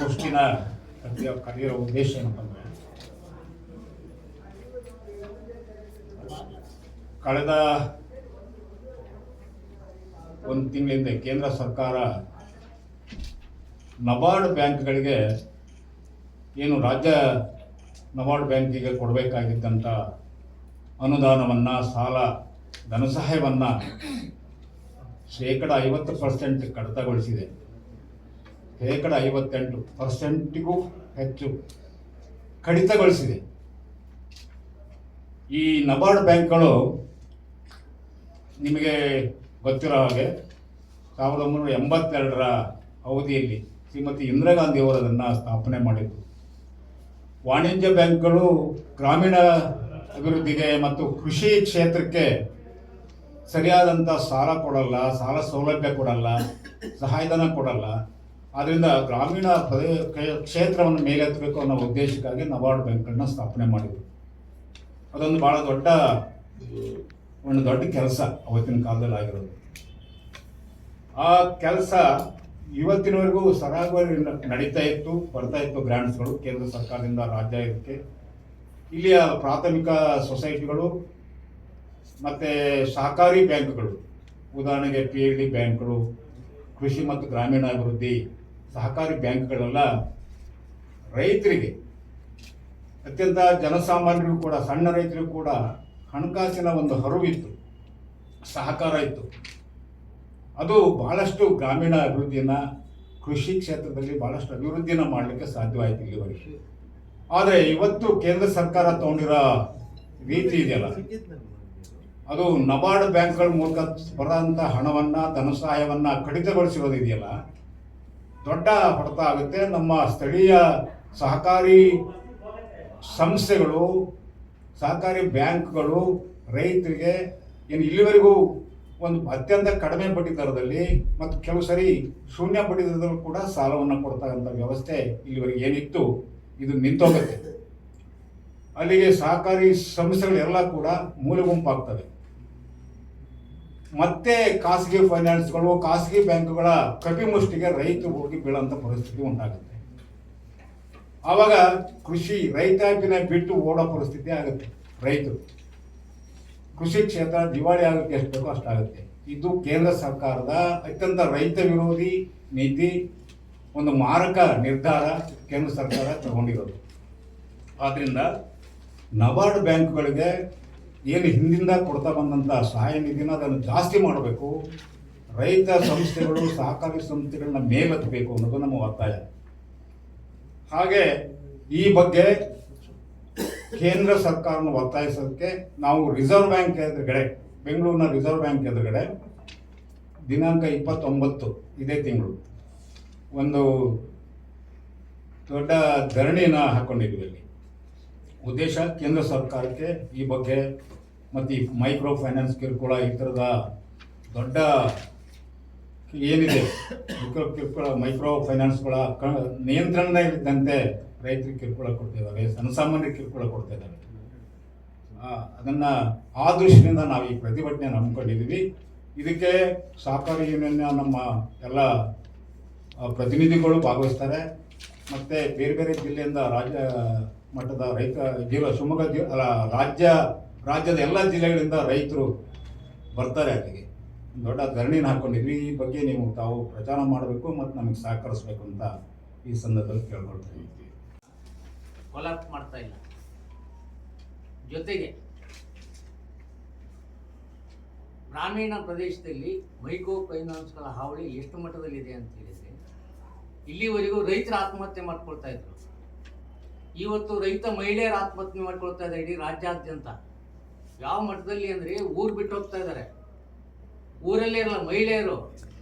ಪೋಸ್ಟಿನ ಕರೆಯೋ ಕರೆಯೋ ಉದ್ದೇಶ ಏನಪ್ಪ ಅಂದರೆ ಕಳೆದ ಒಂದು ತಿಂಗಳಿಂದ ಕೇಂದ್ರ ಸರ್ಕಾರ ನಬಾರ್ಡ್ ಬ್ಯಾಂಕ್ಗಳಿಗೆ ಏನು ರಾಜ್ಯ ನಬಾರ್ಡ್ ಬ್ಯಾಂಕಿಗೆ ಕೊಡಬೇಕಾಗಿದ್ದಂಥ ಅನುದಾನವನ್ನು, ಸಾಲ, ಧನಸಹಾಯವನ್ನು ಶೇಕಡ ಐವತ್ತು ಪರ್ಸೆಂಟ್ ಕಡಿತಗೊಳಿಸಿದೆ. ಶೇಕಡ ಐವತ್ತೆಂಟು ಪರ್ಸೆಂಟಿಗೂ ಹೆಚ್ಚು ಕಡಿತಗೊಳಿಸಿದೆ. ಈ ನಬಾರ್ಡ್ ಬ್ಯಾಂಕ್ಗಳು ನಿಮಗೆ ಗೊತ್ತಿರೋ ಹಾಗೆ ಸಾವಿರದ ಒಂಬೈನೂರ ಎಂಬತ್ತೆರಡರ ಅವಧಿಯಲ್ಲಿ ಶ್ರೀಮತಿ ಇಂದಿರಾ ಗಾಂಧಿ ಅವರು ಅದನ್ನು ಸ್ಥಾಪನೆ ಮಾಡಿದರು ವಾಣಿಜ್ಯ ಬ್ಯಾಂಕ್ಗಳು ಗ್ರಾಮೀಣ ಅಭಿವೃದ್ಧಿಗೆ ಮತ್ತು ಕೃಷಿ ಕ್ಷೇತ್ರಕ್ಕೆ ಸರಿಯಾದಂಥ ಸಾಲ ಕೊಡಲ್ಲ, ಸಾಲ ಸೌಲಭ್ಯ ಕೊಡಲ್ಲ, ಸಹಾಯಧನ ಕೊಡಲ್ಲ ಆದ್ದರಿಂದ ಗ್ರಾಮೀಣ ಕ್ಷೇತ್ರವನ್ನು ಮೇಲೆತ್ತಬೇಕು ಅನ್ನೋ ಉದ್ದೇಶಕ್ಕಾಗಿ ನಬಾರ್ಡ್ ಬ್ಯಾಂಕನ್ನು ಸ್ಥಾಪನೆ ಮಾಡಿದರು. ಅದೊಂದು ಭಾಳ ದೊಡ್ಡ, ಒಂದು ದೊಡ್ಡ ಕೆಲಸ ಅವತ್ತಿನ ಕಾಲದಲ್ಲಿ ಆಗಿರೋದು. ಆ ಕೆಲಸ ಇವತ್ತಿನವರೆಗೂ ಸರಾಗವಾಗಿ ನಡೀತಾ ಇತ್ತು, ಬರ್ತಾ ಇತ್ತು ಗ್ರಾಂಟ್ಸ್ಗಳು, ಕೇಂದ್ರ ಸರ್ಕಾರದಿಂದ ರಾಜ್ಯ ಇದಕ್ಕೆ. ಇಲ್ಲಿಯ ಪ್ರಾಥಮಿಕ ಸೊಸೈಟಿಗಳು ಮತ್ತು ಸಹಕಾರಿ ಬ್ಯಾಂಕ್ಗಳು, ಉದಾಹರಣೆಗೆ ಪಿ ಎಲ್ ಡಿ ಬ್ಯಾಂಕ್ಗಳು, ಕೃಷಿ ಮತ್ತು ಗ್ರಾಮೀಣ ಅಭಿವೃದ್ಧಿ ಸಹಕಾರಿ ಬ್ಯಾಂಕ್ಗಳೆಲ್ಲ ರೈತರಿಗೆ, ಅತ್ಯಂತ ಜನಸಾಮಾನ್ಯರಿಗೂ ಕೂಡ, ಸಣ್ಣ ರೈತರಿಗೂ ಕೂಡ ಹಣಕಾಸಿನ ಒಂದು ಹರಿವಿತ್ತು, ಸಹಕಾರ ಇತ್ತು. ಅದು ಬಹಳಷ್ಟು ಗ್ರಾಮೀಣ ಅಭಿವೃದ್ಧಿಯನ್ನು, ಕೃಷಿ ಕ್ಷೇತ್ರದಲ್ಲಿ ಬಹಳಷ್ಟು ಅಭಿವೃದ್ಧಿಯನ್ನು ಮಾಡಲಿಕ್ಕೆ ಸಾಧ್ಯವಾಯಿತು ಇಲ್ಲಿವರೆಗೆ. ಆದರೆ ಇವತ್ತು ಕೇಂದ್ರ ಸರ್ಕಾರ ತಗೊಂಡಿರೋ ರೀತಿ ಇದೆಯಲ್ಲ? ಅದು ನಬಾರ್ಡ್ ಬ್ಯಾಂಕ್ಗಳ ಮೂಲಕ ಬರೋಂಥ ಹಣವನ್ನು, ಧನಸಹಾಯವನ್ನು ಕಡಿತಗೊಳಿಸಿರೋದು ಇದೆಯಲ್ಲ? ದೊಡ್ಡ ಹೊಡೆತ ಆಗುತ್ತೆ. ನಮ್ಮ ಸ್ಥಳೀಯ ಸಹಕಾರಿ ಸಂಸ್ಥೆಗಳು, ಸಹಕಾರಿ ಬ್ಯಾಂಕ್ಗಳು, ರೈತರಿಗೆ ಏನು ಇಲ್ಲಿವರೆಗೂ ಒಂದು ಅತ್ಯಂತ ಕಡಿಮೆ ಬಡ್ಡಿ ದರದಲ್ಲಿ ಮತ್ತು ಕೆಲವು ಸರಿ ಶೂನ್ಯ ಬಡ್ಡಿ ದರದಲ್ಲೂ ಕೂಡ ಸಾಲವನ್ನು ಕೊಡ್ತಕ್ಕಂಥ ವ್ಯವಸ್ಥೆ ಇಲ್ಲಿವರೆಗೆ ಏನಿತ್ತು, ಇದು ನಿಂತೋಗುತ್ತೆ. ಅಲ್ಲಿಗೆ ಸಹಕಾರಿ ಸಂಸ್ಥೆಗಳೆಲ್ಲ ಕೂಡ ಮೂಲೆ ಗುಂಪಾಗ್ತವೆ ಮತ್ತೆ ಖಾಸಗಿ ಫೈನಾನ್ಸ್ಗಳು, ಖಾಸಗಿ ಬ್ಯಾಂಕ್ಗಳ ಕಪಿಮುಷ್ಟಿಗೆ ರೈತರು ಹೋಗಿ ಬೀಳಂಥ ಪರಿಸ್ಥಿತಿ ಉಂಟಾಗುತ್ತೆ. ಆವಾಗ ಕೃಷಿ ರೈತಾಪಿನ ಬಿಟ್ಟು ಓಡೋ ಪರಿಸ್ಥಿತಿ ಆಗುತ್ತೆ ರೈತರು. ಕೃಷಿ ಕ್ಷೇತ್ರ ದಿವಾಳಿ ಆಗುತ್ತೆ ಎಷ್ಟು ಬೇಕೋ ಅಷ್ಟಾಗುತ್ತೆ ಇದು ಕೇಂದ್ರ ಸರ್ಕಾರದ ಅತ್ಯಂತ ರೈತ ವಿರೋಧಿ ನೀತಿ, ಒಂದು ಮಾರಕ ನಿರ್ಧಾರ ಕೇಂದ್ರ ಸರ್ಕಾರ ತಗೊಂಡಿರೋದು. ಆದ್ದರಿಂದ ನಬಾರ್ಡ್ ಬ್ಯಾಂಕ್ಗಳಿಗೆ ಏನು ಹಿಂದಿಂದ ಕೊಡ್ತಾ ಬಂದಂಥ ಸಹಾಯ ನಿಧಿನ ಅದನ್ನು ಜಾಸ್ತಿ ಮಾಡಬೇಕು. ರೈತ ಸಂಸ್ಥೆಗಳು, ಸಹಕಾರಿ ಸಂಸ್ಥೆಗಳನ್ನ ಮೇಲೆತ್ತಬೇಕು ಅನ್ನೋದು ನಮ್ಮ ಒತ್ತಾಯ. ಹಾಗೆ ಈ ಬಗ್ಗೆ ಕೇಂದ್ರ ಸರ್ಕಾರನ ಒತ್ತಾಯಿಸೋದಕ್ಕೆ ನಾವು ರಿಸರ್ವ್ ಬ್ಯಾಂಕ್ ಎದುರುಗಡೆ, ಬೆಂಗಳೂರಿನ ರಿಸರ್ವ್ ಬ್ಯಾಂಕ್ ಎದುರುಗಡೆ ದಿನಾಂಕ ಇಪ್ಪತ್ತೊಂಬತ್ತು ಇದೇ ತಿಂಗಳು ಒಂದು ದೊಡ್ಡ ಧರಣಿನ ಹಾಕ್ಕೊಂಡಿದ್ವಿ ಅಲ್ಲಿ. ಉದ್ದೇಶ ಕೇಂದ್ರ ಸರ್ಕಾರಕ್ಕೆ ಈ ಬಗ್ಗೆ ಮತ್ತು ಈ ಮೈಕ್ರೋ ಫೈನಾನ್ಸ್ ಕಿರುಕುಳ ಈ ಥರದ ದೊಡ್ಡ ಏನಿದೆ? ಕಿರುಕುಳ ಕಿರುಕುಳ ಮೈಕ್ರೋ ಫೈನಾನ್ಸ್ಗಳ ಕ ನಿಯಂತ್ರಣ ಇದ್ದಂತೆ ರೈತರಿಗೆ ಕಿರುಕುಳ ಕೊಡ್ತಿದ್ದಾರೆ ಜನಸಾಮಾನ್ಯರಿಗೆ ಕಿರುಕುಳ ಕೊಡ್ತಿದ್ದಾರೆ. ಅದನ್ನು ಆ ದೃಷ್ಟಿಯಿಂದ ನಾವು ಈ ಪ್ರತಿಭಟನೆ ನಂಬ್ಕೊಂಡಿದ್ದೀವಿ. ಇದಕ್ಕೆ ಸಹಕಾರಿ ಯೂನಿಯನ್ನ ನಮ್ಮ ಎಲ್ಲ ಪ್ರತಿನಿಧಿಗಳು ಭಾಗವಹಿಸ್ತಾರೆ. ಮತ್ತು ಬೇರೆ ಬೇರೆ ಜಿಲ್ಲೆಯಿಂದ ರಾಜ್ಯ ಮಟ್ಟದ ರೈತ ಜಿಲ್ಲಾ ಶಿವಮೊಗ್ಗ ಜಿ ಅಲ್ಲ, ರಾಜ್ಯ, ರಾಜ್ಯದ ಎಲ್ಲ ಜಿಲ್ಲೆಗಳಿಂದ ರೈತರು ಬರ್ತಾರೆ ಅಲ್ಲಿಗೆ. ದೊಡ್ಡ ಧರಣಿನ ಹಾಕ್ಕೊಂಡಿದ್ವಿ ಈ ಬಗ್ಗೆ ನೀವು ತಾವು ಪ್ರಚಾರ ಮಾಡಬೇಕು ಮತ್ತು ನಮಗೆ ಸಹಕರಿಸಬೇಕು ಅಂತ ಈ ಸಂದರ್ಭದಲ್ಲಿ ಕೇಳ್ಕೊಳ್ತಾ ಇದ್ದೀವಿ ಕೊಲಾಪ್ ಮಾಡ್ತಾ ಇಲ್ಲ. ಜೊತೆಗೆ ಗ್ರಾಮೀಣ ಪ್ರದೇಶದಲ್ಲಿ ಮೈಕ್ರೋ ಫೈನಾನ್ಸ್ಗಳ ಹಾವಳಿ ಎಷ್ಟು ಮಟ್ಟದಲ್ಲಿದೆ ಅಂತ ಹೇಳಿದ್ರೆ ಇಲ್ಲಿವರೆಗೂ ರೈತರು ಆತ್ಮಹತ್ಯೆ ಮಾಡ್ಕೊಳ್ತಾ ಇದ್ರು. ಇವತ್ತು ರೈತ ಮಹಿಳೆಯರ ಆತ್ಮಹತ್ಯೆ ಮಾಡ್ಕೊಳ್ತಾ ಇದ್ದಾರೆ ಇಡೀ ರಾಜ್ಯಾದ್ಯಂತ. ಯಾವ ಮಟ್ಟದಲ್ಲಿ ಅಂದರೆ ಊರು ಬಿಟ್ಟು ಹೋಗ್ತಾ ಇದ್ದಾರೆ ಊರಲ್ಲಿರಲ್ಲ ಮಹಿಳೆಯರು.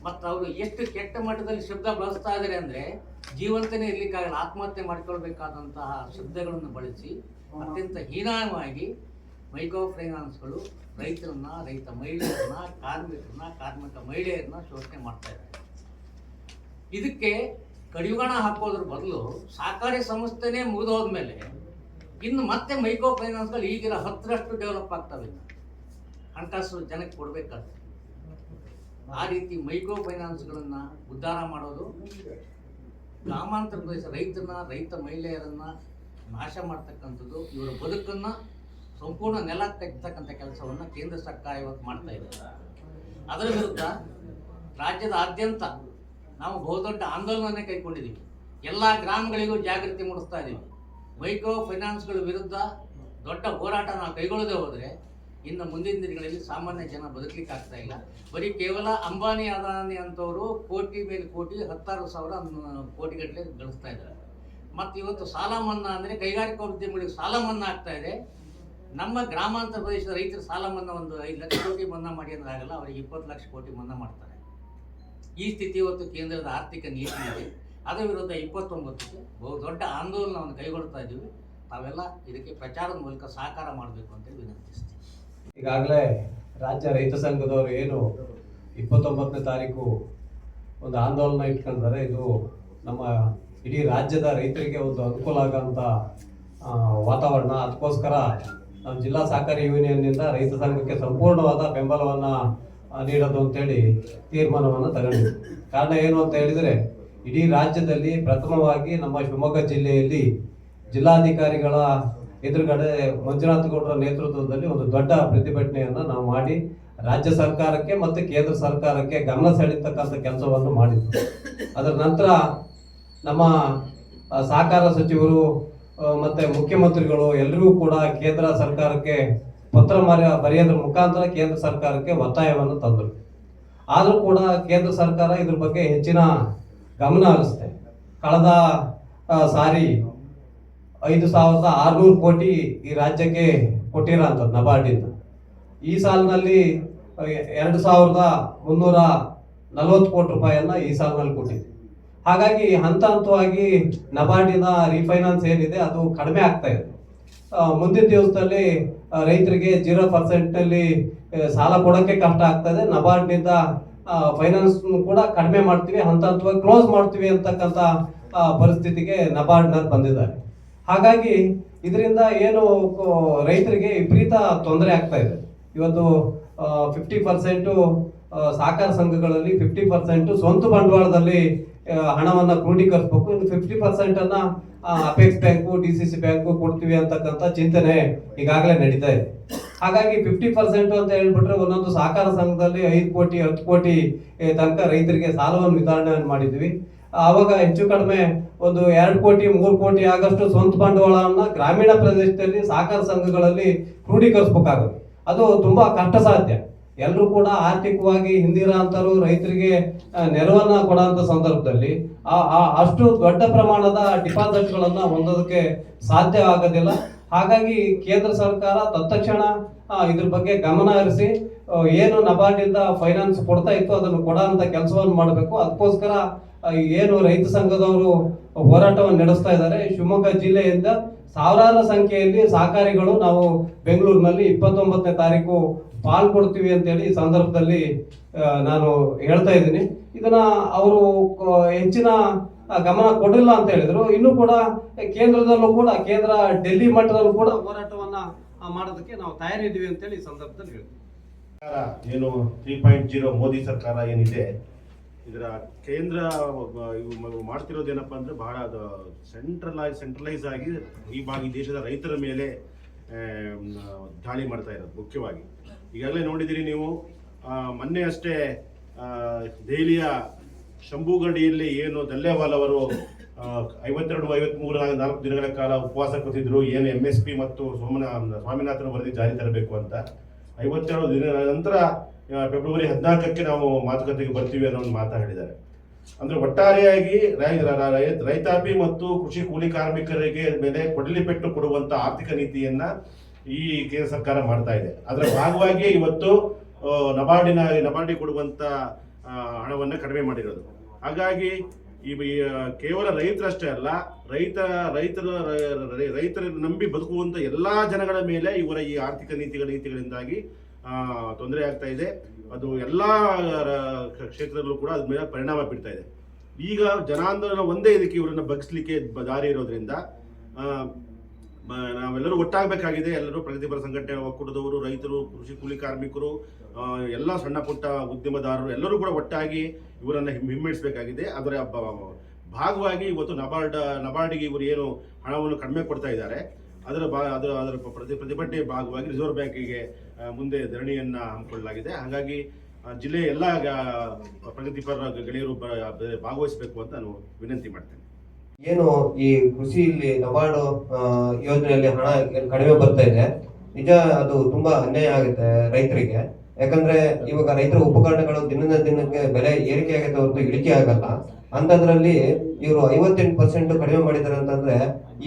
ಮತ್ತು ಅವರು ಎಷ್ಟು ಕೆಟ್ಟ ಮಟ್ಟದಲ್ಲಿ ಶಬ್ದ ಬಳಸ್ತಾ ಇದ್ದಾರೆ ಅಂದರೆ ಜೀವಂತನೇ ಇರ್ಲಿಕ್ಕಾಗಲ್ಲ. ಆತ್ಮಹತ್ಯೆ ಮಾಡ್ಕೊಳ್ಬೇಕಾದಂತಹ ಶಬ್ದಗಳನ್ನು ಬಳಸಿ ಅತ್ಯಂತ ಹೀನಾಯವಾಗಿ ಮೈಕ್ರೋ ಫೈನಾನ್ಸ್ಗಳು ರೈತರನ್ನ, ರೈತ ಮಹಿಳೆಯರನ್ನ, ಕಾರ್ಮಿಕರನ್ನ, ಕಾರ್ಮಿಕ ಮಹಿಳೆಯರನ್ನ ಶೋಷಣೆ ಮಾಡ್ತಾ ಇದ್ದಾರೆ ಇದಕ್ಕೆ ಕಡಿವಾಣ ಹಾಕೋದ್ರ ಬದಲು ಸಹಕಾರಿ ಸಂಸ್ಥೆನೇ ಮುಗಿದೋದ್ಮೇಲೆ ಇನ್ನು ಮತ್ತೆ ಮೈಕ್ರೋ ಫೈನಾನ್ಸ್ಗಳು ಈಗಿನ ಹತ್ತರಷ್ಟು ಡೆವಲಪ್ ಆಗ್ತವೆ. ಹಣಕಾಸು ಜನಕ್ಕೆ ಕೊಡಬೇಕಾದ್ರೆ ಆ ರೀತಿ ಮೈಕ್ರೋ ಫೈನಾನ್ಸ್ಗಳನ್ನು ಉದ್ಧಾರ ಮಾಡೋದು ಗ್ರಾಮಾಂತರ ಪ್ರದೇಶ ರೈತನ ರೈತ ಮಹಿಳೆಯರನ್ನ ನಾಶ ಮಾಡ್ತಕ್ಕಂಥದ್ದು, ಇವರ ಬದುಕನ್ನ ಸಂಪೂರ್ಣ ನೆಲ ತೆಗ್ತಕ್ಕಂಥ ಕೆಲಸವನ್ನ ಕೇಂದ್ರ ಸರ್ಕಾರ ಇವತ್ತು ಮಾಡ್ತಾ ಇದೆ ಅದರ ವಿರುದ್ಧ ರಾಜ್ಯದಾದ್ಯಂತ ನಾವು ಬಹುದೊಡ್ಡ ಆಂದೋಲನ ಕೈಗೊಂಡಿದ್ದೀವಿ ಎಲ್ಲ ಗ್ರಾಮಗಳಿಗೂ ಜಾಗೃತಿ ಮೂಡಿಸ್ತಾ ಇದ್ದೀವಿ ಮೈಕ್ರೋ ಫೈನಾನ್ಸ್ಗಳ ವಿರುದ್ಧ ದೊಡ್ಡ ಹೋರಾಟ ನಾವು ಕೈಗೊಳ್ಳದೆ ಹೋದರೆ ಇನ್ನು ಮುಂದಿನ ದಿನಗಳಲ್ಲಿ ಸಾಮಾನ್ಯ ಜನ ಬದುಕಲಿಕ್ಕೆ ಆಗ್ತಾ ಇಲ್ಲ. ಬರೀ ಕೇವಲ ಅಂಬಾನಿ, ಅದಾನಿ ಅಂತವರು ಕೋಟಿ ಮೇಲೆ ಕೋಟಿ, ಹತ್ತಾರು ಸಾವಿರ ಕೋಟಿಗಟ್ಟಲೆ ಗಳಿಸ್ತಾ ಇದ್ದಾರೆ. ಮತ್ತು ಇವತ್ತು ಸಾಲ ಮನ್ನಾ ಅಂದರೆ ಕೈಗಾರಿಕಾ ಉದ್ಯಮಿಗಳಿಗೆ ಸಾಲ ಮನ್ನಾ ಆಗ್ತಾ ಇದೆ. ನಮ್ಮ ಗ್ರಾಮಾಂತರ ಪ್ರದೇಶದ ರೈತರು ಸಾಲ ಮನ್ನಾ ಒಂದು ಐದು ಲಕ್ಷ ಕೋಟಿ ಮನ್ನಾ ಮಾಡಿ ಅಂದ್ರೆ ಆಗಲ್ಲ, ಅವರಿಗೆ ಇಪ್ಪತ್ತು ಲಕ್ಷ ಕೋಟಿ ಮನ್ನಾ ಮಾಡ್ತಾರೆ. ಈ ಸ್ಥಿತಿ ಇವತ್ತು ಕೇಂದ್ರದ ಆರ್ಥಿಕ ನೀತಿಯಲ್ಲಿ ಅದರ ವಿರುದ್ಧ ಇಪ್ಪತ್ತೊಂಬತ್ತಕ್ಕೆ ಬಹು ದೊಡ್ಡ ಆಂದೋಲನವನ್ನು ಕೈಗೊಳ್ತಾ ಇದ್ದೀವಿ. ತಾವೆಲ್ಲ ಇದಕ್ಕೆ ಪ್ರಚಾರದ ಮೂಲಕ ಸಹಕಾರ ಮಾಡಬೇಕು ಅಂತೇಳಿ ವಿನಂತಿಸ್ತೀವಿ ಈಗಾಗಲೇ ರಾಜ್ಯ ರೈತ ಸಂಘದವರು ಏನು ಇಪ್ಪತ್ತೊಂಬತ್ತನೇ ತಾರೀಕು ಒಂದು ಆಂದೋಲನ ಇಟ್ಕೊಂಡಿದ್ದಾರೆ. ಇದು ನಮ್ಮ ಇಡೀ ರಾಜ್ಯದ ರೈತರಿಗೆ ಒಂದು ಅನುಕೂಲ ಆಗೋಂಥ ವಾತಾವರಣ. ಅದಕ್ಕೋಸ್ಕರ ನಮ್ಮ ಜಿಲ್ಲಾ ಸಹಕಾರಿ ಯೂನಿಯನ್ನಿಂದ ರೈತ ಸಂಘಕ್ಕೆ ಸಂಪೂರ್ಣವಾದ ಬೆಂಬಲವನ್ನು ನೀಡೋದು ಅಂತೇಳಿ ತೀರ್ಮಾನವನ್ನು ತಗೊಂಡಿದೆ ಕಾರಣ ಏನು ಅಂತ ಹೇಳಿದರೆ, ಇಡೀ ರಾಜ್ಯದಲ್ಲಿ ಪ್ರಥಮವಾಗಿ ನಮ್ಮ ಶಿವಮೊಗ್ಗ ಜಿಲ್ಲೆಯಲ್ಲಿ ಜಿಲ್ಲಾಧಿಕಾರಿಗಳ ಎದುರುಗಡೆ ಮಂಜುನಾಥ್ ಗೌಡರ ನೇತೃತ್ವದಲ್ಲಿ ಒಂದು ದೊಡ್ಡ ಪ್ರತಿಭಟನೆಯನ್ನು ನಾವು ಮಾಡಿ, ರಾಜ್ಯ ಸರ್ಕಾರಕ್ಕೆ ಮತ್ತು ಕೇಂದ್ರ ಸರ್ಕಾರಕ್ಕೆ ಗಮನ ಸೆಳೀತಕ್ಕಂಥ ಕೆಲಸವನ್ನು ಮಾಡಿದ್ವಿ. ಅದರ ನಂತರ ನಮ್ಮ ಸಹಕಾರ ಸಚಿವರು ಮತ್ತು ಮುಖ್ಯಮಂತ್ರಿಗಳು ಎಲ್ಲರೂ ಕೂಡ ಕೇಂದ್ರ ಸರ್ಕಾರಕ್ಕೆ ಪತ್ರ ಮರ ಬರೆಯೋದ್ರ ಮುಖಾಂತರ ಕೇಂದ್ರ ಸರ್ಕಾರಕ್ಕೆ ಒತ್ತಾಯವನ್ನು ತಂದರು. ಆದರೂ ಕೂಡ ಕೇಂದ್ರ ಸರ್ಕಾರ ಇದ್ರ ಬಗ್ಗೆ ಹೆಚ್ಚಿನ ಗಮನ ಹರಿಸಿದೆ. ಕಳೆದ ಸಾರಿ ಐದು ಸಾವಿರದ ಆರುನೂರು ಕೋಟಿ ಈ ರಾಜ್ಯಕ್ಕೆ ಕೊಟ್ಟಿರೋ ಅಂಥದ್ದು ನಬಾರ್ಡಿಂದ. ಈ ಸಾಲಿನಲ್ಲಿ ಎರಡು ಸಾವಿರದ ಮುನ್ನೂರ ನಲವತ್ತು ಕೋಟಿ ರೂಪಾಯಿಯನ್ನು ಈ ಸಾಲಿನಲ್ಲಿ ಕೊಟ್ಟಿದೆ ಹಾಗಾಗಿ ಹಂತ ಹಂತವಾಗಿ ನಬಾರ್ಡಿನ ರೀಫೈನಾನ್ಸ್ ಏನಿದೆ ಅದು ಕಡಿಮೆ ಆಗ್ತಾ ಇದೆ. ಮುಂದಿನ ದಿವಸದಲ್ಲಿ ರೈತರಿಗೆ ಜೀರೋ ಪರ್ಸೆಂಟಲ್ಲಿ ಸಾಲ ಕೊಡೋಕ್ಕೆ ಕಷ್ಟ ಆಗ್ತದೆ. ನಬಾರ್ಡ್ನಿಂದ ಫೈನಾನ್ಸ್ ಕೂಡ ಕಡಿಮೆ ಮಾಡ್ತೀವಿ. ಹಂತ ಹಂತವಾಗಿ ಕ್ಲೋಸ್ ಮಾಡ್ತೀವಿ ಅಂತಕ್ಕಂಥ ಪರಿಸ್ಥಿತಿಗೆ ನಬಾರ್ಡ್ನಲ್ಲಿ ಬಂದಿದ್ದಾರೆ. ಹಾಗಾಗಿ ಇದರಿಂದ ಏನು ರೈತರಿಗೆ ವಿಪರೀತ ತೊಂದರೆ ಆಗ್ತಾ ಇದೆ. ಇವತ್ತು ಫಿಫ್ಟಿ ಪರ್ಸೆಂಟು ಸಹಕಾರ ಸಂಘಗಳಲ್ಲಿ ಫಿಫ್ಟಿ ಪರ್ಸೆಂಟು ಸ್ವಂತ ಬಂಡವಾಳದಲ್ಲಿ ಹಣವನ್ನು ಕ್ರೋಢೀಕರಿಸ್ಬೇಕು. ಇನ್ನು fifty ಪರ್ಸೆಂಟನ್ನು apex bank D C C bank ಕೊಡ್ತೀವಿ ಅಂತಕ್ಕಂಥ ಚಿಂತನೆ ಈಗಾಗಲೇ ನಡೀತಾ ಇದೆ. ಹಾಗಾಗಿ ಫಿಫ್ಟಿ ಪರ್ಸೆಂಟ್ ಅಂತ ಹೇಳ್ಬಿಟ್ರೆ ಒಂದೊಂದು ಸಹಕಾರ ಸಂಘದಲ್ಲಿ ಐದು ಕೋಟಿ, ಹತ್ತು ಕೋಟಿ ತನಕ ರೈತರಿಗೆ ಸಾಲವನ್ನು ವಿತರಣೆ ಮಾಡಿದ್ವಿ. ಆವಾಗ ಹೆಚ್ಚು ಕಡಿಮೆ ಒಂದು ಎರಡು ಕೋಟಿ, ಮೂರು ಕೋಟಿ ಆಗಷ್ಟು ಸ್ವಂತ ಬಂಡವಾಳವನ್ನು ಗ್ರಾಮೀಣ ಪ್ರದೇಶದಲ್ಲಿ ಸಹಕಾರ ಸಂಘಗಳಲ್ಲಿ ಕ್ರೋಢೀಕರಿಸಬೇಕಾಗುತ್ತೆ ಅದು ತುಂಬಾ ಕಷ್ಟ ಸಾಧ್ಯ ಎಲ್ಲರೂ ಕೂಡ ಆರ್ಥಿಕವಾಗಿ ಹಿಂದಿರ ರೈತರಿಗೆ ನೆರವನ್ನ ಕೊಡುವಂತ ಸಂದರ್ಭದಲ್ಲಿ ಅಷ್ಟು ದೊಡ್ಡ ಪ್ರಮಾಣದ ಡಿಪಾಸಿಟ್ಗಳನ್ನ ಹೊಂದೋದಕ್ಕೆ ಸಾಧ್ಯ ಆಗೋದಿಲ್ಲ. ಹಾಗಾಗಿ ಕೇಂದ್ರ ಸರ್ಕಾರ ತತ್ಕ್ಷಣ ಇದ್ರ ಬಗ್ಗೆ ಗಮನ ಹರಿಸಿ ಏನು ನಬಾರ್ಡಿಂದ ಫೈನಾನ್ಸ್ ಕೊಡ್ತಾ ಇತ್ತು ಅದನ್ನು ಕೊಡೋಂಥ ಕೆಲಸವನ್ನು ಮಾಡಬೇಕು. ಅದಕ್ಕೋಸ್ಕರ ಏನು ರೈತ ಸಂಘದವರು ಹೋರಾಟವನ್ನು ನಡೆಸ್ತಾ ಇದ್ದಾರೆ. ಶಿವಮೊಗ್ಗ ಜಿಲ್ಲೆಯಿಂದ ಸಾವಿರಾರು ಸಂಖ್ಯೆಯಲ್ಲಿ ಸಹಕಾರಿಗಳು ನಾವು ಬೆಂಗಳೂರಿನಲ್ಲಿ ಇಪ್ಪತ್ತೊಂಬತ್ತನೇ ತಾರೀಕು ಪಾಲ್ಗೊಡ್ತೀವಿ ಅಂತೇಳಿ ಈ ಸಂದರ್ಭದಲ್ಲಿ ನಾನು ಹೇಳ್ತಾ ಇದ್ದೀನಿ. ಇದನ್ನ ಅವರು ಹೆಚ್ಚಿನ ಗಮನ ಕೊಡಲಿಲ್ಲ ಅಂತ ಹೇಳಿದ್ರು. ಇನ್ನು ಕೂಡ ಕೇಂದ್ರದಲ್ಲೂ ಕೂಡ, ಕೇಂದ್ರ ಡೆಲ್ಲಿ ಮಟ್ಟದಲ್ಲೂ ಕೂಡ ಹೋರಾಟವನ್ನ ಮಾಡೋದಕ್ಕೆ ನಾವು ತಯಾರಿದ್ದೀವಿ ಅಂತೇಳಿ ಈ ಸಂದರ್ಭದಲ್ಲಿ ಸರ್ಕಾರ ಏನು ತ್ರೀ ಪಾಯಿಂಟ್ ಜೀರೋ ಮೋದಿ ಸರ್ಕಾರ ಏನಿದೆ, ಇದರ ಕೇಂದ್ರ ಮಾಡ್ತಿರೋದೇನಪ್ಪ ಅಂದ್ರೆ ಬಹಳ ಅದು ಸೆಂಟ್ರಲೈಸ್ ಸೆಂಟ್ರಲೈಸ್ ಆಗಿ ಈ ಭಾಗ ದೇಶದ ರೈತರ ಮೇಲೆ ದಾಳಿ ಮಾಡ್ತಾ ಇರೋದು, ಮುಖ್ಯವಾಗಿ. ಈಗಾಗಲೇ ನೋಡಿದಿರಿ ನೀವು ಮೊನ್ನೆ ಅಷ್ಟೇ ದೆಹಲಿಯ ಶಂಭುಗಡಿಯಲ್ಲಿ ಏನು ದಲ್ಲೇವಾಲ್ ಅವರು ಐವತ್ತೆರಡು ಐವತ್ಮೂರು ನಾಲ್ಕು ದಿನಗಳ ಕಾಲ ಉಪವಾಸ ಕೂತಿದ್ರು ಏನು ಎಂ ಎಸ್ ಪಿ ಮತ್ತು ಸೋಮನ, ಸ್ವಾಮಿನಾಥನ ವರದಿ ಜಾರಿ ತರಬೇಕು ಅಂತ. ಐವತ್ತೆರಡು ದಿನ ನಂತರ ಫೆಬ್ರವರಿ ಹದಿನಾಲ್ಕಕ್ಕೆ ನಾವು ಮಾತುಕತೆಗೆ ಬರ್ತೀವಿ ಅನ್ನೋ ಒಂದು ಮಾತಾಡಿದ್ದಾರೆ ಅಂದ್ರೆ ಒಟ್ಟಾರೆಯಾಗಿ ರೈತಾಪಿ ಮತ್ತು ಕೃಷಿ ಕೂಲಿ ಕಾರ್ಮಿಕರಿಗೆ ಮೇಲೆ ಕೊಡಲಿ ಪೆಟ್ಟು ಕೊಡುವಂತ ಆರ್ಥಿಕ ನೀತಿಯನ್ನ ಈ ಕೇಂದ್ರ ಸರ್ಕಾರ ಮಾಡ್ತಾ ಇದೆ. ಅದರ ಭಾಗವಾಗಿ ಇವತ್ತು ನಬಾರ್ಡಿನ, ನಬಾರ್ಡಿ ಕೊಡುವಂತ ಹಣವನ್ನು ಕಡಿಮೆ ಮಾಡಿರೋದು. ಹಾಗಾಗಿ ಈ ಕೇವಲ ರೈತರಷ್ಟೇ ಅಲ್ಲ, ರೈತ, ರೈತರ, ರ- ರ- ರೈತರ ನಂಬಿ ಬದುಕುವಂತ ಎಲ್ಲಾ ಜನಗಳ ಮೇಲೆ ಇವರ ಈ ಆರ್ಥಿಕ ನೀತಿಗಳ, ನೀತಿಗಳಿಂದಾಗಿ ತೊಂದರೆ ಆಗ್ತಾ ಇದೆ. ಅದು ಎಲ್ಲಾ ಕ್ಷೇತ್ರದಲ್ಲೂ ಕೂಡ ಅದ್ರ ಮೇಲೆ ಪರಿಣಾಮ ಬೀಳ್ತಾ ಇದೆ. ಈಗ ಜನಾಂದೋಲನ ಒಂದೇ ಇದಕ್ಕೆ ಇವರನ್ನ ಬಗ್ಸ್ಲಿಕ್ಕೆ ದಾರಿ ಇರೋದ್ರಿಂದ ನಾವೆಲ್ಲರೂ ಒಟ್ಟಾಗಬೇಕಾಗಿದೆ. ಎಲ್ಲರೂ ಪ್ರಗತಿಪರ ಸಂಘಟನೆ ಒಕ್ಕೂಟದವರು, ರೈತರು, ಕೃಷಿ ಕೂಲಿ ಕಾರ್ಮಿಕರು ಎಲ್ಲ ಸಣ್ಣ ಪುಟ್ಟ ಉದ್ಯಮದಾರರು ಎಲ್ಲರೂ ಕೂಡ ಒಟ್ಟಾಗಿ ಇವರನ್ನ ಹಿಮ್ಮೆಡಿಸಬೇಕಾಗಿದೆ. ಅದರ ಭಾಗವಾಗಿ ಇವತ್ತು ನಬಾರ್ಡ್, ನಬಾರ್ಡಿಗೆ ಇವರು ಏನು ಹಣವನ್ನು ಕಡಿಮೆ ಕೊಡ್ತಾ ಇದ್ದಾರೆ. ಅದರ ಬಾ, ಅದರ ಅದರ ಪ್ರತಿ, ಪ್ರತಿಭಟನೆ ಭಾಗವಾಗಿ ರಿಸರ್ವ್ ಬ್ಯಾಂಕಿಗೆ ಮುಂದೆ ಧರಣಿಯನ್ನು ಹಮ್ಮಿಕೊಳ್ಳಲಾಗಿದೆ. ಹಾಗಾಗಿ ಜಿಲ್ಲೆಯ ಎಲ್ಲ ಪ್ರಗತಿಪರ ಗೆಳೆಯರು ಭಾಗವಹಿಸಬೇಕು ಅಂತ ನಾನು ವಿನಂತಿ ಮಾಡ್ತೇನೆ. ಏನು ಈ ಕೃಷಿಯಲ್ಲಿ ನಬಾರ್ಡು ಯೋಜನೆಯಲ್ಲಿ ಹಣ ಕಡಿಮೆ ಬರ್ತಾ ಇದೆ, ನಿಜ ಅದು ತುಂಬಾ ಅನ್ಯಾಯ ಆಗುತ್ತೆ ರೈತರಿಗೆ. ಯಾಕಂದ್ರೆ ಇವಾಗ ರೈತರ ಉಪಕರಣಗಳು ದಿನದ ದಿನಕ್ಕೆ ಬೆಲೆ ಏರಿಕೆ ಆಗುತ್ತೆ ಹೊರತು ಇಳಿಕೆ ಆಗಲ್ಲ. ಅಂತದ್ರಲ್ಲಿ ಇವರು ಐವತ್ತೆಂಟು ಪರ್ಸೆಂಟ್ ಕಡಿಮೆ ಮಾಡಿದ್ದಾರೆ ಅಂತಂದ್ರೆ,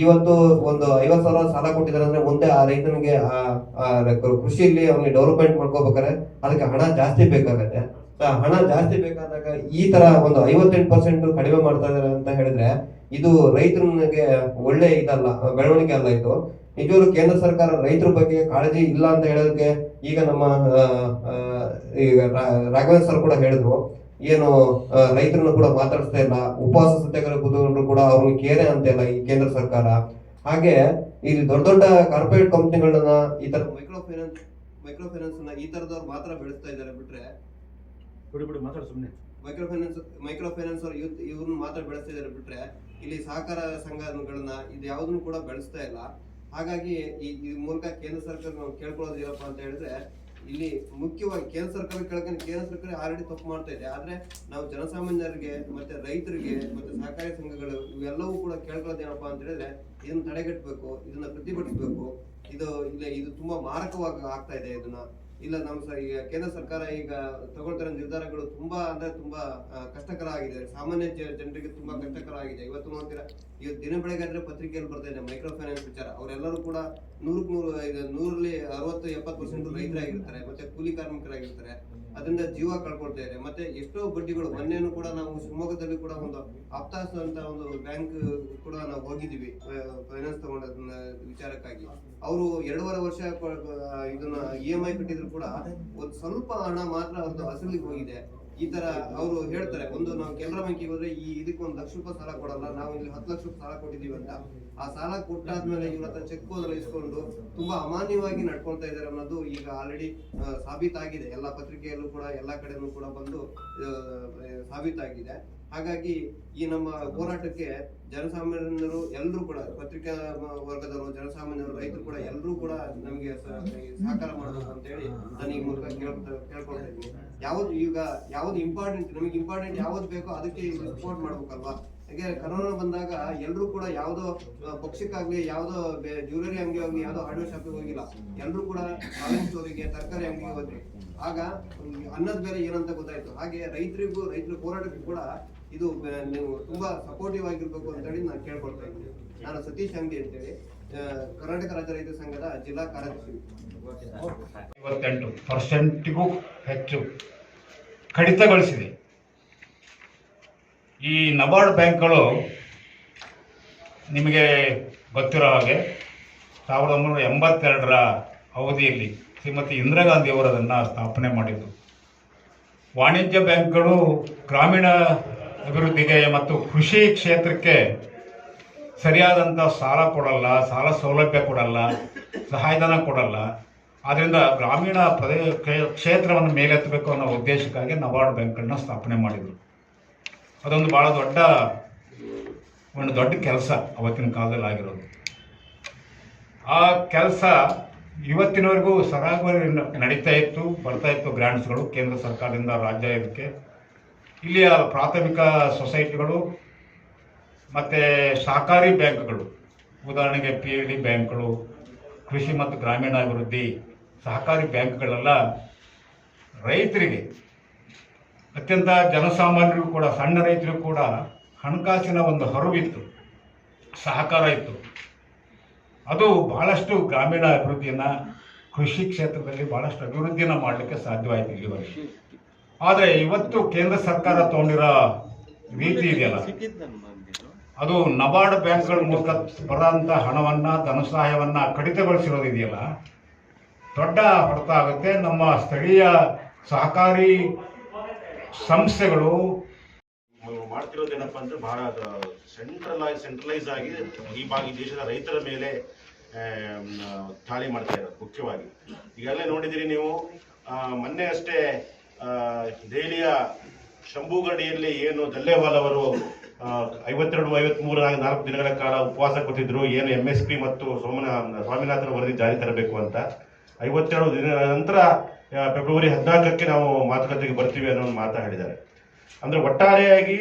ಇವತ್ತು ಒಂದು ಐವತ್ ಸಾವಿರ ಸಾಲ ಕೊಟ್ಟಿದ್ದಾರೆ ಅಂದ್ರೆ ಮುಂದೆ ಆ ರೈತನಿಗೆ ಕೃಷಿಯಲ್ಲಿ ಅವನಿಗೆ ಡೆವಲಪ್ಮೆಂಟ್ ಮಾಡ್ಕೋಬೇಕಾದ್ರೆ ಅದಕ್ಕೆ ಹಣ ಜಾಸ್ತಿ ಬೇಕಾಗತ್ತೆ. ಹಣ ಜಾಸ್ತಿ ಬೇಕಾದಾಗ ಈ ತರ ಒಂದು ಐವತ್ತೆಂಟು ಪರ್ಸೆಂಟ್ ಕಡಿಮೆ ಮಾಡ್ತಾ ಇದಾರೆ ಅಂತ ಹೇಳಿದ್ರೆ ಇದು ರೈತರಿಗೆ ಒಳ್ಳೆ ಇದಲ್ಲ, ಬೆಳವಣಿಗೆ ಅಲ್ಲ ಇದು. ನಿಜವಾಗ್ಲೂ ಕೇಂದ್ರ ಸರ್ಕಾರ ರೈತರ ಬಗ್ಗೆ ಕಾಳಜಿ ಇಲ್ಲ ಅಂತ ಹೇಳೋದಕ್ಕೆ ಈಗ ನಮ್ಮ ಈಗ ರಾಘವೇಂದ್ರ ಸರ್ ಕೂಡ ಹೇಳಿದ್ರು. ಏನು ರೈತರನ್ನ ಕೂಡ ಮಾತಾಡಿಸ್ತಾ ಇಲ್ಲ. ಉಪವಾಸ ಸತ್ಯಾಗ್ರಹ ಕೂತ್ಕೊಂಡ್ರು ಕೂಡ ಅವ್ರನ್ನ ಕೇರೆ ಅಂತ ಇಲ್ಲ ಈ ಕೇಂದ್ರ ಸರ್ಕಾರ. ಹಾಗೆ ಇಲ್ಲಿ ದೊಡ್ಡ ದೊಡ್ಡ ಕಾರ್ಪೊರೇಟ್ ಕಂಪ್ನಿಗಳನ್ನ ಈ ತರ ಮೈಕ್ರೋ ಫೈನಾನ್ಸ್ ಮೈಕ್ರೋ ಫೈನಾನ್ಸ್ ಈ ತರದವ್ರು ಮಾತ್ರ ಬೆಳೆಸ್ತಾ ಇದ್ದಾರೆ ಬಿಟ್ರೆ. ಬಿಡು ಬಿಡು, ಮಾತಾಡ್ ಸುಮ್ಮನೆ ಮೈಕ್ರೋ ಫೈನಾನ್ಸ್ ಮೈಕ್ರೋ ಫೈನಾನ್ಸ್ ಅವ್ರು ಇವ್ರನ್ನ ಮಾತ್ರ ಬೆಳೆಸ್ತಾ ಇದ್ದಾರೆ ಬಿಟ್ರೆ ಇಲ್ಲಿ ಸಹಕಾರ ಸಂಘಗಳನ್ನ ಇದು ಯಾವುದನ್ನು ಕೂಡ ಬೆಳೆಸ್ತಾ ಇಲ್ಲ. ಹಾಗಾಗಿ ಈ ಈ ಮೂಲಕ ಕೇಂದ್ರ ಸರ್ಕಾರ ನಾವು ಕೇಳ್ಕೊಳ್ಳೋದು ಏನಪ್ಪಾ ಅಂತ ಹೇಳಿದ್ರೆ, ಇಲ್ಲಿ ಮುಖ್ಯವಾಗಿ ಕೇಂದ್ರ ಸರ್ಕಾರ ಕೇಳ್ಕೊಂಡು ಕೇಂದ್ರ ಸರ್ಕಾರ ಆಲ್ರೆಡಿ ತಪ್ಪು ಮಾಡ್ತಾ ಇದೆ. ಆದ್ರೆ ನಾವು ಜನಸಾಮಾನ್ಯರಿಗೆ ಮತ್ತೆ ರೈತರಿಗೆ ಮತ್ತೆ ಸಹಕಾರಿ ಸಂಘಗಳು ಇವೆಲ್ಲವೂ ಕೂಡ ಕೇಳ್ಕೊಳ್ಳೋದು ಏನಪ್ಪಾ ಅಂತ ಹೇಳಿದ್ರೆ, ಇದನ್ನ ತಡೆಗಟ್ಟಬೇಕು, ಇದನ್ನ ಪ್ರತಿಭಟಿಸಬೇಕು. ಇದು, ಇಲ್ಲ ಇದು ತುಂಬಾ ಮಾರಕವಾಗಿ ಆಗ್ತಾ ಇದೆ ಇದನ್ನ. ಇಲ್ಲ ನಮ್ಮ ಈಗ ಕೇಂದ್ರ ಸರ್ಕಾರ ಈಗ ತಗೊಳ್ತಿರೋ ನಿರ್ಧಾರಗಳು ತುಂಬಾ ಅಂದ್ರೆ ತುಂಬಾ ಕಷ್ಟಕರ ಆಗಿದೆ. ಸಾಮಾನ್ಯ ಜನರಿಗೆ ತುಂಬಾ ಕಷ್ಟಕರ ಆಗಿದೆ. ಇವತ್ತು ನೋಡ್ತೀರಾ, ಇವತ್ತು ದಿನ ಬೆಳಗ್ಗೆ ಆದ್ರೆ ಪತ್ರಿಕೆಯಲ್ಲಿ ಬರ್ತಾ ಇದೆ ಮೈಕ್ರೋ ಫೈನಾನ್ಸ್ ವಿಚಾರ. ಅವರೆಲ್ಲರೂ ಕೂಡ ನೂರಕ್ಕೆ ನೂರು ನೂರಲ್ಲಿ ಅರವತ್ತು, ಎಪ್ಪತ್ತು ಪರ್ಸೆಂಟ್ ರೈತರಾಗಿರ್ತಾರೆ, ಮತ್ತೆ ಕೂಲಿ ಕಾರ್ಮಿಕರಾಗಿರ್ತಾರೆ. ಅದರಿಂದ ಜೀವ ಕಳ್ಕೊಳ್ತಾ ಇದೆ. ಮತ್ತೆ ಎಷ್ಟೋ ಬಡ್ಡಿಗಳು ಮೊನ್ನೆನೂ ಕೂಡ ನಾವು ಶಿವಮೊಗ್ಗದಲ್ಲಿ ಕೂಡ ಒಂದು ಆಪ್ತಾಸ್ ಅಂತ ಒಂದು ಬ್ಯಾಂಕ್ ಕೂಡ ನಾವು ಹೋಗಿದ್ದೀವಿ ಫೈನಾನ್ಸ್ ತಗೊಂಡ ವಿಚಾರಕ್ಕಾಗಿ. ಅವರು ಎರಡೂವರೆ ವರ್ಷ ಇದನ್ನ ಇ ಎಂ ಐ ಕಟ್ಟಿದ್ರು ಕೂಡ ಒಂದು ಸ್ವಲ್ಪ ಹಣ ಮಾತ್ರ ಅವ್ರದ್ದು ಅಸಲಿಗೆ ಹೋಗಿದೆ. ಈ ತರ ಅವರು ಹೇಳ್ತಾರೆ, ಒಂದು ನಾವು ಕೆನರಾ ಬ್ಯಾಂಕಿಗೆ ಹೋದ್ರೆ ಈ ಇದಕ್ಕೆ ಒಂದು ಲಕ್ಷ ರೂಪಾಯಿ ಸಾಲ ಕೊಡಲ್ಲ, ನಾವು ಇಲ್ಲಿ ಹತ್ತು ಲಕ್ಷ ರೂಪಾಯಿ ಸಾಲ ಕೊಟ್ಟಿದೀವಿ ಅಂತ. ಆ ಸಾಲ ಕೊಟ್ಟಾದ್ಮೇಲೆ ಇವ್ರ ಹತ್ರ ಚೆಕ್ ಹೋದ್ರೆ ಇಸ್ಕೊಂಡು ತುಂಬಾ ಅಮಾನ್ಯವಾಗಿ ನಡ್ಕೊಂತ ಇದಾರೆ ಅನ್ನೋದು ಈಗ ಆಲ್ರೆಡಿ ಸಾಬೀತಾಗಿದೆ. ಎಲ್ಲ ಪತ್ರಿಕೆಯಲ್ಲೂ ಕೂಡ, ಎಲ್ಲಾ ಕಡೆನೂ ಕೂಡ ಬಂದು ಸಾಬೀತಾಗಿದೆ. ಹಾಗಾಗಿ ಈ ನಮ್ಮ ಹೋರಾಟಕ್ಕೆ ಜನಸಾಮಾನ್ಯರು ಎಲ್ಲರೂ ಕೂಡ, ಪತ್ರಿಕಾ ವರ್ಗದವರು, ಜನಸಾಮಾನ್ಯರು, ರೈತರು ಕೂಡ ಎಲ್ಲರೂ ಕೂಡ ನಮಗೆ ಸಹಕಾರ ಮಾಡಬೇಕು ಅಂತ ಹೇಳಿ ನಾನು ಈ ಮೂಲಕ ಕೇಳ್ತಾ, ಕೇಳ್ಕೊಳ್ತಾ ಇದ್ದೀನಿ. ಯಾವ್ದು ಈಗ ಯಾವ್ದು ಇಂಪಾರ್ಟೆಂಟ್ ನಮಗೆ ಇಂಪಾರ್ಟೆಂಟ್ ಯಾವ್ದು ಬೇಕೋ ಅದಕ್ಕೆ ಸಪೋರ್ಟ್ ಮಾಡ್ಬೇಕಲ್ವಾ? ಹಾಗೆ ಕರೋನಾ ಬಂದಾಗ ಎಲ್ಲರೂ ಕೂಡ ಯಾವ್ದೋ ಪಕ್ಷಕ್ಕಾಗ್ಲಿ, ಯಾವ್ದೋ ಜ್ಯುವೆಲರಿ ಅಂಗಡಿ ಹೋಗಿ, ಯಾವ್ದೋ ಹಾರ್ಡ್ವೇರ್ ಶಾಪಿಗೆ ಹೋಗಿಲ್ಲ. ಎಲ್ಲರೂ ಕೂಡ ಆನ್ಲೈನ್ ಸ್ಟೋರಿಗೆ ತರಕಾರಿ ಅಂಗಡಿಗೆ ಹೋದ್ರಿ ಆಗ ಅನ್ನದ ಬೆಲೆ ಏನಂತ ಗೊತ್ತಾಯ್ತು. ಹಾಗೆ ರೈತರಿಗೂ, ರೈತರ ಹೋರಾಟಕ್ಕೂ ಕೂಡ ಇದು ನೀವು ತುಂಬಾ ಸಪೋರ್ಟಿವ್ ಆಗಿರ್ಬೇಕು ಅಂತ ಹೇಳಿ ನಾನು ಕೇಳ್ಕೊಳ್ತಾ ಇದ್ದೀನಿ. ನಾನು ಸತೀಶ್ ಅಂಗಡಿ ಅಂತೇಳಿ ಕರ್ನಾಟಕ ರಾಜ್ಯ ರೈತ ಸಂಘದ ಜಿಲ್ಲಾ ಕಾರ್ಯದರ್ಶಿ. ಹೆಚ್ಚು ಕಡಿತಗೊಳಿಸಿದೆ. ಈ ನಬಾರ್ಡ್ ಬ್ಯಾಂಕ್ಗಳು ನಿಮಗೆ ಗೊತ್ತಿರೋ ಹಾಗೆ ಸಾವಿರದ ಒಂಬೈನೂರ ಎಂಬತ್ತೆರಡರ ಅವಧಿಯಲ್ಲಿ ಶ್ರೀಮತಿ ಇಂದಿರಾ ಗಾಂಧಿಯವರು ಅದನ್ನು ಸ್ಥಾಪನೆ ಮಾಡಿದ್ದು. ವಾಣಿಜ್ಯ ಬ್ಯಾಂಕ್ಗಳು ಗ್ರಾಮೀಣ ಅಭಿವೃದ್ಧಿಗೆ ಮತ್ತು ಕೃಷಿ ಕ್ಷೇತ್ರಕ್ಕೆ ಸರಿಯಾದಂಥ ಸಾಲ ಕೊಡಲ್ಲ, ಸಾಲ ಸೌಲಭ್ಯ ಕೊಡಲ್ಲ, ಸಹಾಯಧನ ಕೊಡಲ್ಲ. ಆದ್ದರಿಂದ ಗ್ರಾಮೀಣ ಪ್ರದೇಶ ಕ್ಷೇ- ಕ್ಷೇತ್ರವನ್ನು ಮೇಲೆತ್ತಬೇಕು ಅನ್ನೋ ಉದ್ದೇಶಕ್ಕಾಗಿ ನಬಾರ್ಡ್ ಬ್ಯಾಂಕ್ಗಳನ್ನ ಸ್ಥಾಪನೆ ಮಾಡಿದರು. ಅದೊಂದು ಭಾಳ ದೊಡ್ಡ, ಒಂದು ದೊಡ್ಡ ಕೆಲಸ ಅವತ್ತಿನ ಕಾಲದಲ್ಲಿ ಆಗಿರೋದು. ಆ ಕೆಲಸ ಇವತ್ತಿನವರೆಗೂ ಸರಾಗವಾಗಿ ನಡೀತಾ ಇತ್ತು, ಬರ್ತಾ ಇತ್ತು. ಗ್ರಾಂಟ್ಸ್ಗಳು ಕೇಂದ್ರ ಸರ್ಕಾರದಿಂದ ರಾಜ್ಯ ಇದಕ್ಕೆ ಇಲ್ಲಿಯ ಪ್ರಾಥಮಿಕ ಸೊಸೈಟಿಗಳು ಮತ್ತು ಸಹಕಾರಿ ಬ್ಯಾಂಕ್ಗಳು, ಉದಾಹರಣೆಗೆ ಪಿ ಎಲ್ ಡಿ ಬ್ಯಾಂಕ್ಗಳು, ಕೃಷಿ ಮತ್ತು ಗ್ರಾಮೀಣಾಭಿವೃದ್ಧಿ ಸಹಕಾರಿ ಬ್ಯಾಂಕ್ಗಳೆಲ್ಲ ರೈತರಿಗೆ ಅತ್ಯಂತ ಜನಸಾಮಾನ್ಯರಿಗೂ ಕೂಡ, ಸಣ್ಣ ರೈತರಿಗೂ ಕೂಡ ಹಣಕಾಸಿನ ಒಂದು ಹರಿವಿತ್ತು, ಸಹಕಾರ ಇತ್ತು. ಅದು ಬಹಳಷ್ಟು ಗ್ರಾಮೀಣ ಅಭಿವೃದ್ಧಿಯನ್ನು ಕೃಷಿ ಕ್ಷೇತ್ರದಲ್ಲಿ ಬಹಳಷ್ಟು ಅಭಿವೃದ್ಧಿಯನ್ನು ಮಾಡಲಿಕ್ಕೆ ಸಾಧ್ಯವಾಯಿತು ಇಲ್ಲಿವರೆಗೆ. ಆದರೆ ಇವತ್ತು ಕೇಂದ್ರ ಸರ್ಕಾರ ತಗೊಂಡಿರೋ ನೀತಿ ಇದೆಯಲ್ಲ? ಅದು ನಬಾರ್ಡ್ ಬ್ಯಾಂಕ್ಗಳ ಮೂಲಕ ಬರೋಂಥ ಹಣವನ್ನ ಧನ ಕಡಿತಗೊಳಿಸಿರೋದಿದೆಯಲ್ಲ ದೊಡ್ಡ ಹೊಡೆತ ಆಗುತ್ತೆ. ನಮ್ಮ ಸ್ಥಳೀಯ ಸಹಕಾರಿ ಸಂಸ್ಥೆಗಳು ಮಾಡ್ತಿರೋದೇನಪ್ಪ ಅಂದ್ರೆ ಬಹಳ ಸೆಂಟ್ರಲೈಸ್ ಸೆಂಟ್ರಲೈಸ್ ಆಗಿ ಈ ಭಾಗಿ ದೇಶದ ರೈತರ ಮೇಲೆ ದಾಳಿ ಮಾಡ್ತಾ ಇರೋದು ಮುಖ್ಯವಾಗಿ. ಈಗಲೇ ನೋಡಿದಿರಿ ನೀವು ಮೊನ್ನೆ ಅಷ್ಟೇ ದೆಹಲಿಯ ಶಂಭುಗಡಿಯಲ್ಲಿ ಏನು ದಲ್ಲೇವಾಲ್ ಅವರು ಐವತ್ತೆರಡು ಐವತ್ಮೂರ ನಾಲ್ಕು ದಿನಗಳ ಕಾಲ ಉಪವಾಸ ಕೊಟ್ಟಿದ್ರು, ಏನು ಎಂ ಎಸ್ ಪಿ ಮತ್ತು ಸೋಮನ, ಸ್ವಾಮಿನಾಥನ್ ವರದಿ ಜಾರಿ ತರಬೇಕು ಅಂತ. ಐವತ್ತೆರಡು ದಿನ ನಂತರ ಫೆಬ್ರವರಿ ಹದಿನಾಲ್ಕಕ್ಕೆ ನಾವು ಮಾತುಕತೆಗೆ ಬರ್ತೀವಿ ಅನ್ನೋ ಒಂದು ಮಾತಾ ಹೇಳಿದ್ದಾರೆ. ಅಂದ್ರೆ ಒಟ್ಟಾರೆಯಾಗಿ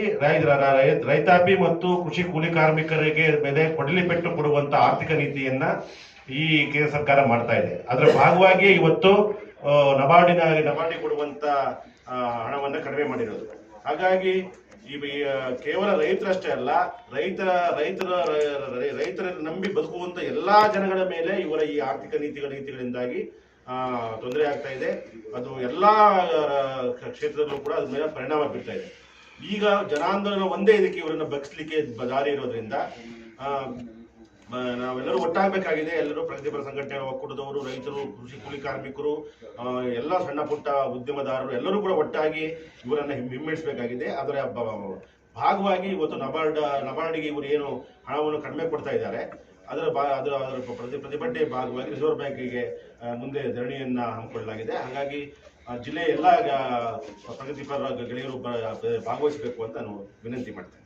ರೈತಾಪಿ ಮತ್ತು ಕೃಷಿ ಕೂಲಿ ಕಾರ್ಮಿಕರಿಗೆ ಮೇಲೆ ಕೊಡಲಿ ಪೆಟ್ಟು ಕೊಡುವಂತ ಆರ್ಥಿಕ ನೀತಿಯನ್ನ ಈ ಕೇಂದ್ರ ಸರ್ಕಾರ ಮಾಡ್ತಾ ಇದೆ. ಅದರ ಭಾಗವಾಗಿ ಇವತ್ತು ನಬಾರ್ಡಿನ ನಬಾರ್ಡಿ ಕೊಡುವಂತ ಹಣವನ್ನು ಕಡಿಮೆ ಮಾಡಿರೋದು. ಹಾಗಾಗಿ ಈ ಕೇವಲ ರೈತರಷ್ಟೇ ಅಲ್ಲ, ರೈತರ ರೈತರ, ರೈ- ರೈತರನ್ನು ನಂಬಿ ಬದುಕುವಂತ ಎಲ್ಲಾ ಜನಗಳ ಮೇಲೆ ಇವರ ಈ ಆರ್ಥಿಕ ನೀತಿಗಳ, ನೀತಿಗಳಿಂದಾಗಿ ತೊಂದರೆ ಆಗ್ತಾ ಇದೆ. ಅದು ಎಲ್ಲಾ ಕ್ಷೇತ್ರದಲ್ಲೂ ಕೂಡ ಅದ್ರ ಮೇಲೆ ಪರಿಣಾಮ ಬೀರ್ತಾ ಇದೆ. ಈಗ ಜನಾಂದೋಲನ ಒಂದೇ ಇದಕ್ಕೆ ಇವರನ್ನ ಬಗ್ಸ್ಲಿಕ್ಕೆ ದಾರಿ ಇರೋದ್ರಿಂದ ನಾವೆಲ್ಲರೂ ಒಟ್ಟಾಗಬೇಕಾಗಿದೆ. ಎಲ್ಲರೂ ಪ್ರಗತಿಪರ ಸಂಘಟನೆ ಒಕ್ಕೂಟದವರು, ರೈತರು, ಕೃಷಿ ಕೂಲಿ ಕಾರ್ಮಿಕರು ಎಲ್ಲ ಸಣ್ಣ ಪುಟ್ಟ ಉದ್ಯಮದಾರರು ಎಲ್ಲರೂ ಕೂಡ ಒಟ್ಟಾಗಿ ಇವರನ್ನ ಹಿಮ್ಮೆಡಿಸಬೇಕಾಗಿದೆ. ಅದರ ಭಾಗವಾಗಿ ಇವತ್ತು ನಬಾರ್ಡ್, ನಬಾರ್ಡಿಗೆ ಇವರು ಏನು ಹಣವನ್ನು ಕಡಿಮೆ ಕೊಡ್ತಾ ಇದ್ದಾರೆ. ಅದರ ಬಾ ಅದರ ಅದರ ಪ್ರತಿ ಪ್ರತಿಭಟನೆ ಭಾಗವಾಗಿ ರಿಸರ್ವ್ ಬ್ಯಾಂಕಿಗೆ ಮುಂದೆ ಧರಣಿಯನ್ನು ಹಮ್ಮಿಕೊಳ್ಳಲಾಗಿದೆ. ಹಾಗಾಗಿ ಜಿಲ್ಲೆಯ ಎಲ್ಲ ಪ್ರಗತಿಪರ ಗೆಳೆಯರು ಭಾಗವಹಿಸಬೇಕು ಅಂತ ನಾನು ವಿನಂತಿ ಮಾಡ್ತೇನೆ.